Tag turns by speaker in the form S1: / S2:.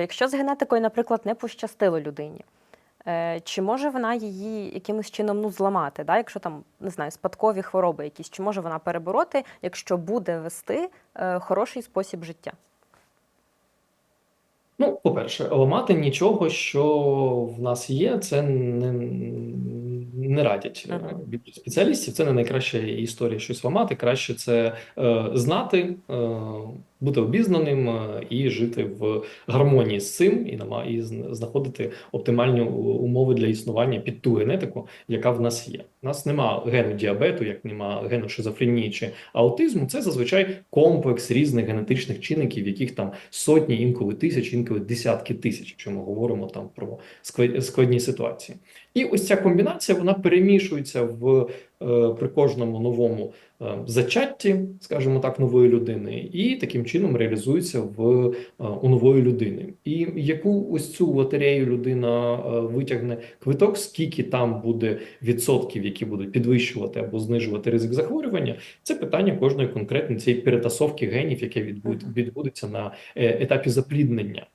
S1: Якщо з генетикою, наприклад, не пощастило людині, е, чи може вона її якимось чином ну, зламати, да? якщо там не знаю, спадкові хвороби якісь, чи може вона перебороти, якщо буде вести е, хороший спосіб життя?
S2: Ну, по-перше, ламати нічого, що в нас є, це не, не радять е, від спеціалістів. Це не найкраща історія щось ламати. Краще це е, знати, е, бути обізнаним е, і жити в гармонії з цим, і і зн- знаходити оптимальні умови для існування під ту генетику, яка в нас є. У нас нема гену діабету, як нема гену шизофренії чи аутизму. Це зазвичай комплекс різних генетичних чинників, яких там сотні, інколи тисячі, інколи десятки тисяч, якщо ми говоримо там про скла- складні ситуації. І ось ця комбінація вона перемішується в при кожному новому е, зачатті, скажімо так, нової людини, і таким чином реалізується в е, у нової людини. І яку ось цю лотерею людина е, витягне квиток, скільки там буде відсотків, які будуть підвищувати або знижувати ризик захворювання, це питання кожної конкретної цієї перетасовки генів, яке відбудеться на е, етапі запліднення.